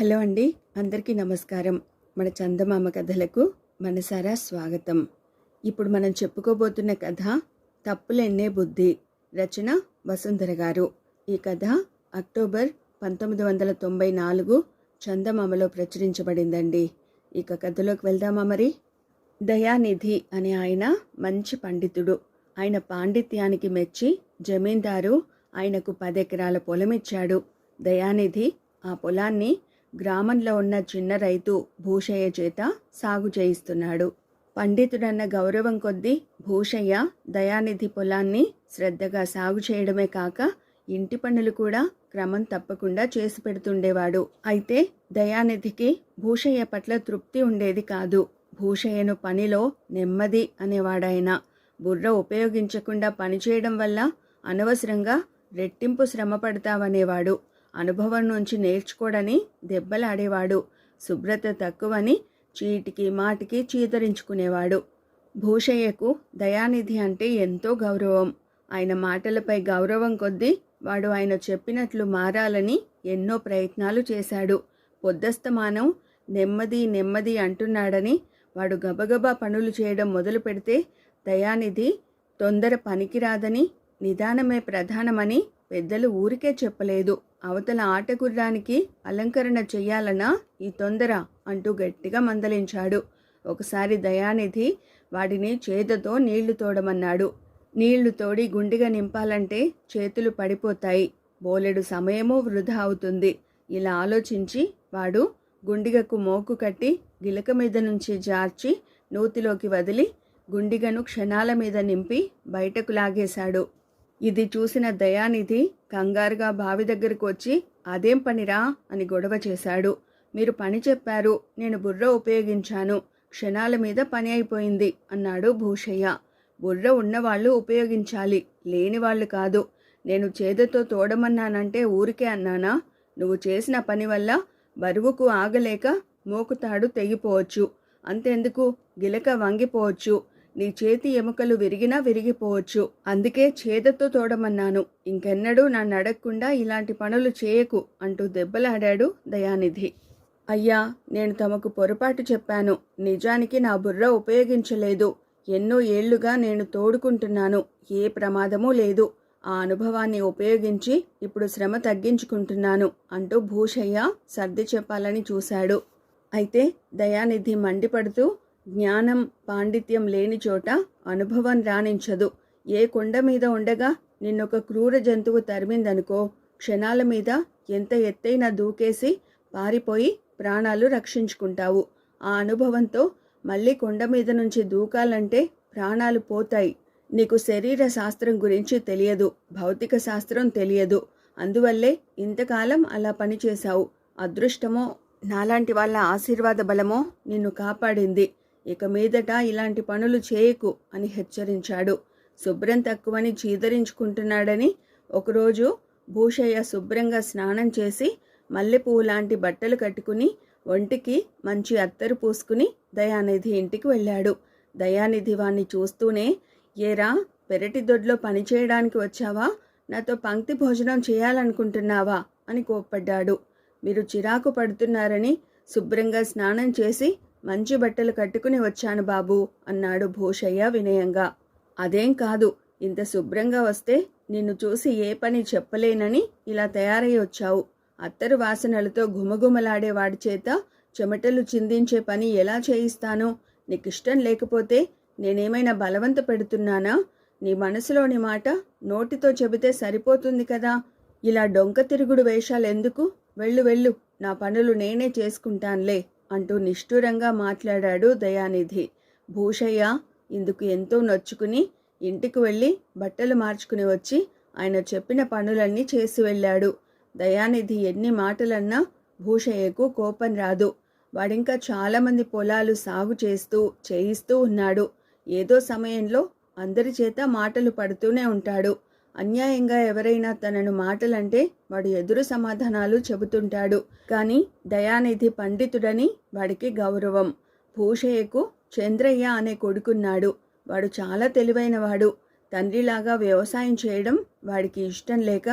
Hello అండి అందరికీ నమస్కారం. మన చందమామ కథలకు మనసారా స్వాగతం. ఇప్పుడు మనం చెప్పుకోబోతున్న కథ తప్పులెన్నే బుద్ధి రచన వసుంధర గారు. ఈ కథ అక్టోబర్ పంతొమ్మిది వందల తొంభై నాలుగు చందమామలో ప్రచురించబడిందండి. ఇక కథలోకి వెళ్దామా మరి? దయానిధి అనే ఆయన మంచి పండితుడు. ఆయన పాండిత్యానికి మెచ్చి జమీందారు ఆయనకు పదెకరాల పొలం ఇచ్చాడు దయానిధి ఆ పొలాన్ని గ్రామంలో ఉన్న చిన్న రైతు భూషయ్య చేత సాగు చేయిస్తున్నాడు. పండితుడన్న గౌరవం కొద్దీ భూషయ్య దయానిధి పొలాన్ని శ్రద్ధగా సాగు చేయడమే కాక ఇంటి పనులు కూడా క్రమం తప్పకుండా చేసి పెడుతుండేవాడు. అయితే దయానిధికి భూషయ్య పట్ల తృప్తి ఉండేది కాదు. భూషయ్యను పనిలో నెమ్మది అనేవాడాయన. బుర్ర ఉపయోగించకుండా పనిచేయడం వల్ల అనవసరంగా రెట్టింపు శ్రమ పడతావనేవాడు. అనుభవం నుంచి నేర్చుకోడని దెబ్బలాడేవాడు. శుభ్రత తక్కువని చీటికి మాటికి చీతరించుకునేవాడు భూషయ్యకు దయానిధి అంటే ఎంతో గౌరవం. ఆయన మాటలపై గౌరవం కొద్దీ వాడు ఆయన చెప్పినట్లు మారాలని ఎన్నో ప్రయత్నాలు చేశాడు. పొద్దస్తమానం నెమ్మది నెమ్మది అంటున్నాడని వాడు గబగబా పనులు చేయడం మొదలు పెడితే దయానిధి తొందర పనికిరాదని నిదానమే ప్రధానమని పెద్దలు ఊరికే చెప్పలేదు. అవతల ఆటగుర్రానికి అలంకరణ చెయ్యాలనా? ఈ తొందర! అంటూ గట్టిగా మందలించాడు. ఒకసారి దయానిధి వాడిని చేతతో నీళ్ళు తోడమన్నాడు. నీళ్ళు తోడి గుండిగా నింపాలంటే చేతులు పడిపోతాయి. బోలెడు సమయమూ వృధా అవుతుంది. ఇలా ఆలోచించి వాడు గుండిగకు మోకు కట్టి గిలక మీద నుంచి జార్చి నూతిలోకి వదిలి గుండిగను క్షణాల మీద నింపి బయటకు లాగేశాడు. ఇది చూసిన దయానిధి కంగారుగా బావి దగ్గరకు వచ్చి అదేం పనిరా? అని గొడవ చేశాడు. మీరు పని చెప్పారు. నేను బుర్ర ఉపయోగించాను. క్షణాల మీద పని అయిపోయింది అన్నాడు భూషయ్య. బుర్ర ఉన్నవాళ్ళు ఉపయోగించాలి. లేని వాళ్ళు కాదు. నేను చేదతో తోడమన్నానంటే ఊరికే అన్నానా? నువ్వు చేసిన పని వల్ల బరువుకు ఆగలేక మోకుతాడు తెగిపోవచ్చు. అంతెందుకు? గిలక వంగిపోవచ్చు. నీ చేతి ఎముకలు విరిగినా విరిగిపోవచ్చు. అందుకే చేదతో తోడమన్నాను. ఇంకెన్నడూ నన్ను అడగకుండా ఇలాంటి పనులు చేయకు అంటూ దెబ్బలాడాడు దయానిధి. అయ్యా నేను తమకు పొరపాటు చెప్పాను. నిజానికి నా బుర్ర ఉపయోగించలేదు. ఎన్నో ఏళ్ళుగా నేను తోడుకుంటున్నాను. ఏ ప్రమాదమూ లేదు. ఆ అనుభవాన్ని ఉపయోగించి ఇప్పుడు శ్రమ తగ్గించుకుంటున్నాను అంటూ భూషయ్య సర్ది చెప్పాలని చూశాడు. అయితే దయానిధి మండిపడుతూ జ్ఞానం పాండిత్యం లేని చోట అనుభవం రాణించదు. ఏ కొండ మీద ఉండగా నిన్నొక క్రూర జంతువు తరిమిందనుకో క్షణాల మీద ఎంత ఎత్తైన దూకేసి పారిపోయి ప్రాణాలు రక్షించుకుంటావు. ఆ అనుభవంతో మళ్ళీ కొండ మీద నుంచి దూకాలంటే ప్రాణాలు పోతాయి. నీకు శరీర శాస్త్రం గురించి తెలియదు భౌతిక శాస్త్రం తెలియదు. అందువల్లే ఇంతకాలం అలా పనిచేశావు. అదృష్టమో నాలాంటి వాళ్ళ ఆశీర్వాద బలమో నిన్ను కాపాడింది. ఇక మీదట ఇలాంటి పనులు చేయకు అని హెచ్చరించాడు. శుభ్రం తక్కువని చీదరించుకుంటున్నాడని ఒకరోజు భూషయ్య శుభ్రంగా స్నానం చేసి మల్లెపువ్వు లాంటి బట్టలు కట్టుకుని ఒంటికి మంచి అత్తరు పూసుకుని దయానిధి ఇంటికి వెళ్ళాడు. దయానిధి వాణ్ణి చూస్తూనే ఏరా పెరటి దొడ్లో పనిచేయడానికి వచ్చావా? నాతో పంక్తి భోజనం చేయాలనుకుంటున్నావా? అని కోప్పడ్డాడు. మీరు చిరాకు పడుతున్నారని శుభ్రంగా స్నానం చేసి మంచి బట్టలు కట్టుకుని వచ్చాను బాబు అన్నాడు భూషయ్య వినయంగా. అదేం కాదు ఇంత శుభ్రంగా వస్తే నిన్ను చూసి ఏ పని చెప్పలేనని ఇలా తయారై వచ్చావు. అత్తరు వాసనలతో గుమగుమలాడే వాడి చేత చెమటలు చిందించే పని ఎలా చేయిస్తాను? నీకిష్టం లేకపోతే నేనేమైనా బలవంత పెడుతున్నానా నీ మనసులోని మాట నోటితో చెబితే సరిపోతుంది కదా. ఇలా డొంక తిరుగుడు వేషాలెందుకు? వెళ్ళు వెళ్ళు నా పనులు నేనే చేసుకుంటాన్లే. అంటూ నిష్ఠూరంగా మాట్లాడాడు దయానిధి. భూషయ్య ఇందుకు ఎంతో నొచ్చుకుని ఇంటికి వెళ్ళి బట్టలు మార్చుకుని వచ్చి ఆయన చెప్పిన పనులన్నీ చేసి వెళ్ళాడు. దయానిధి ఎన్ని మాటలన్నా భూషయ్యకు కోపం రాదు. వాడింకా చాలామంది పొలాలు సాగు చేస్తూ చేయిస్తూ ఉన్నాడు. ఏదో సమయంలో అందరి చేత మాటలు పడుతూనే ఉంటాడు. అన్యాయంగా ఎవరైనా తనను మాటలంటే వాడు ఎదురు సమాధానాలు చెబుతుంటాడు. కానీ దయానిధి పండితుడని వాడికి గౌరవం. భూషయ్యకు చంద్రయ్య అనే కొడుకున్నాడు. వాడు చాలా తెలివైనవాడు. తండ్రిలాగా వ్యవసాయం చేయడం వాడికి ఇష్టం లేక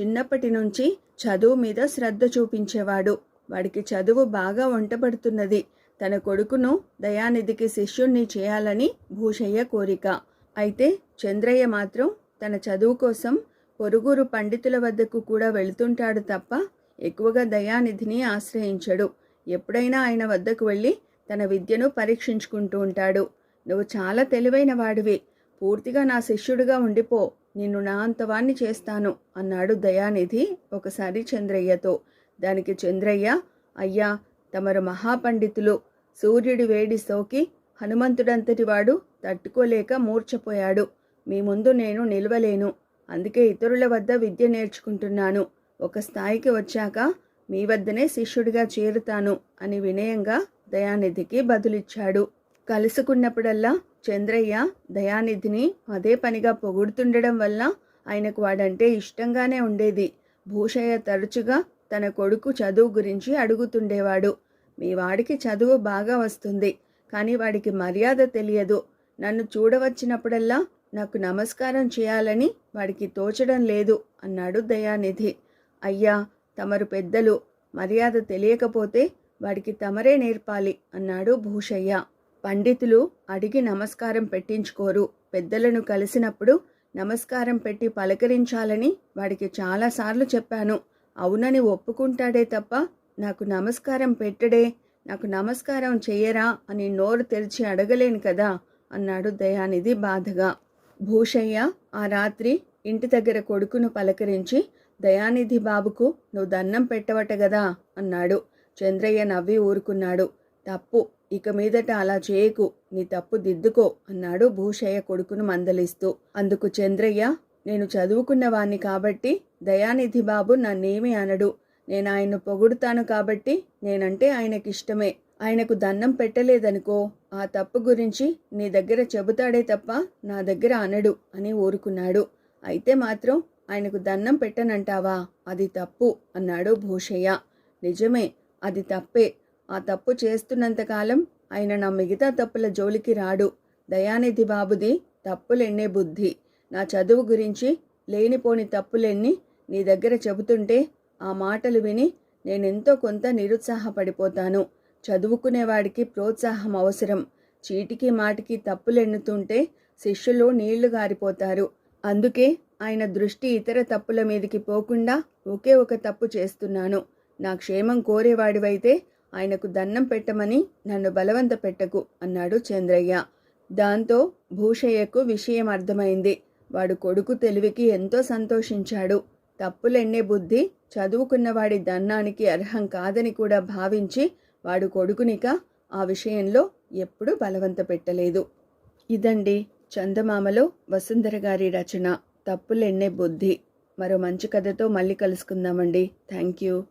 చిన్నప్పటి నుంచి చదువు మీద శ్రద్ధ చూపించేవాడు. వాడికి చదువు బాగా వంటపడుతున్నది తన కొడుకును దయానిధికి శిష్యుణ్ణి చేయాలని భూషయ్య కోరిక. అయితే చంద్రయ్య మాత్రం తన చదువు కోసం పొరుగురు పండితుల వద్దకు కూడా వెళుతుంటాడు తప్ప ఎక్కువగా దయానిధిని ఆశ్రయించడు. ఎప్పుడైనా ఆయన వద్దకు వెళ్ళి తన విద్యను పరీక్షించుకుంటూ ఉంటాడు. నువ్వు చాలా తెలివైన వాడివి. పూర్తిగా నా శిష్యుడిగా ఉండిపో. నిన్ను నా అంతవాణ్ణి చేస్తాను అన్నాడు దయానిధి ఒకసారి చంద్రయ్యతో. దానికి చంద్రయ్య అయ్యా తమరు మహాపండితులు సూర్యుడి వేడి సోకి హనుమంతుడంతటి వాడు తట్టుకోలేక మూర్ఛపోయాడు. మీ ముందు నేను నిలవలేను. అందుకే ఇతరుల వద్ద విద్య నేర్చుకుంటున్నాను. ఒక స్థాయికి వచ్చాక మీ వద్దనే శిష్యుడిగా చేరుతాను అని వినయంగా దయానిధికి బదులిచ్చాడు. కలుసుకున్నప్పుడల్లా చంద్రయ్య దయానిధిని అదే పనిగా పొగుడుతుండడం వల్ల ఆయనకు వాడంటే ఇష్టంగానే ఉండేది. భూషయ్య తరచుగా తన కొడుకు చదువు గురించి అడుగుతుండేవాడు. మీ వాడికి చదువు బాగా వస్తుంది కానీ వాడికి మర్యాద తెలియదు. నన్ను చూడవచ్చినప్పుడల్లా నాకు నమస్కారం చేయాలని వాడికి తోచడం లేదు అన్నాడు దయానిధి. అయ్యా తమరు పెద్దలు మర్యాద తెలియకపోతే వాడికి తమరే నేర్పాలి అన్నాడు భూషయ్య. పండితులు అడిగి నమస్కారం పెట్టించుకోరు. పెద్దలను కలిసినప్పుడు నమస్కారం పెట్టి పలకరించాలని వాడికి చాలాసార్లు చెప్పాను. అవునని ఒప్పుకుంటాడే తప్ప నాకు నమస్కారం పెట్టడే నాకు నమస్కారం చెయ్యరా అని నోరు తెరిచి అడగలేను కదా అన్నాడు దయానిధి బాధగా. భూషయ్య ఆ రాత్రి ఇంటి దగ్గర కొడుకును పలకరించి దయానిధి బాబుకు నువ్వు దండం పెట్టవట గదా అన్నాడు. చంద్రయ్య నవ్వి ఊరుకున్నాడు. తప్పు ఇక మీదట అలా చేయకు నీ తప్పు దిద్దుకో అన్నాడు భూషయ్య కొడుకును మందలిస్తూ. అందుకు చంద్రయ్య నేను చదువుకున్నవాణ్ణి కాబట్టి దయానిధి బాబు నన్నేమీ అనడు. నేను ఆయన్ను పొగుడుతాను కాబట్టి నేనంటే ఆయనకిష్టమే. ఆయనకు దండం పెట్టలేదనుకో ఆ తప్పు గురించి నీ దగ్గర చెబుతాడే తప్ప నా దగ్గర అనడు అని ఊరుకున్నాడు. అయితే మాత్రం ఆయనకు దండం పెట్టనంటావా? అది తప్పు అన్నాడు భూషయ్య. నిజమే అది తప్పే. ఆ తప్పు చేస్తున్నంతకాలం ఆయన నా మిగతా తప్పుల జోలికి రాడు. దయానిధి బాబుది తప్పులెన్నే బుద్ధి. నా చదువు గురించి లేనిపోని తప్పులెన్ని నీ దగ్గర చెబుతుంటే ఆ మాటలు విని నేనెంతో కొంత నిరుత్సాహపడిపోతాను. చదువుకునేవాడికి ప్రోత్సాహం అవసరం. చీటికి మాటికి తప్పులెన్నుతుంటే శిష్యులు నీళ్ళు గారిపోతారు. అందుకే ఆయన దృష్టి ఇతర తప్పుల మీదకి పోకుండా ఒకే ఒక తప్పు చేస్తున్నాను. నా క్షేమం కోరేవాడివైతే ఆయనకు దండం పెట్టమని నన్ను బలవంత పెట్టకు అన్నాడు చంద్రయ్య. దాంతో భూషయ్యకు విషయం అర్థమైంది. వాడు కొడుకు తెలివికి ఎంతో సంతోషించాడు. తప్పులెన్నే బుద్ధి చదువుకున్నవాడి దన్నానికి అర్హం కాదని కూడా భావించి వాడు కొడుకునిక ఆ విషయంలో ఎప్పుడూ బలవంత పెట్టలేదు. ఇదండి చందమామలో వసుంధర గారి రచన. తప్పులెన్నే బుద్ధి. మరో మంచి కథతో మళ్ళీ కలుసుకుందామండి. Thank you